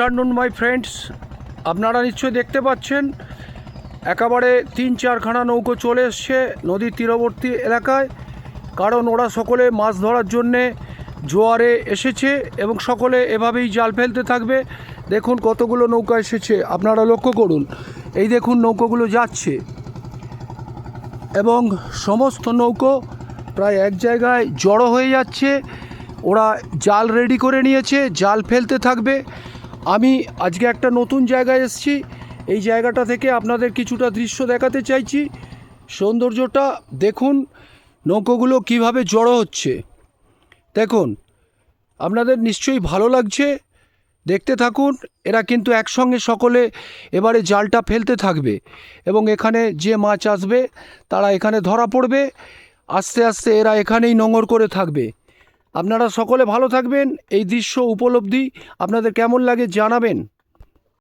Afternoon my friends আপনারা নিশ্চয়ই দেখতে পাচ্ছেন, একেবারে তিন চারখানা নৌকো চলে এসছে নদীর তীরবর্তী এলাকায়। কারণ ওরা সকলে মাছ ধরার জন্যে জোয়ারে এসেছে এবং সকলে এভাবেই জাল ফেলতে থাকবে। দেখুন কতগুলো নৌকা এসেছে, আপনারা লক্ষ্য করুন। এই দেখুন নৌকোগুলো যাচ্ছে। এবং সমস্ত নৌকো প্রায় এক জায়গায় জড়ো হয়ে যাচ্ছে। ওরা জাল রেডি করে নিয়েছে, জাল ফেলতে থাকবে। আমি আজকে একটা নতুন জায়গায় এসেছি। এই জায়গাটা থেকে আপনাদের কিছুটা দৃশ্য দেখাতে চাইছি। সৌন্দর্যটা দেখুন, নৌকোগুলো কীভাবে জড়ো হচ্ছে। দেখুন, আপনাদের নিশ্চয়ই ভালো লাগছে। দেখতে থাকুন, এরা কিন্তু একসঙ্গে সকলে এবারে জালটা ফেলতে থাকবে এবং এখানে যে মাছ আসবে, তারা এখানে ধরা পড়বে। আস্তে আস্তে এরা এখানেই নোঙর করে থাকবে। আপনারা সকলে ভালো থাকবেন। এই দৃশ্য উপলব্ধি আপনাদের কেমন লাগে জানাবেন।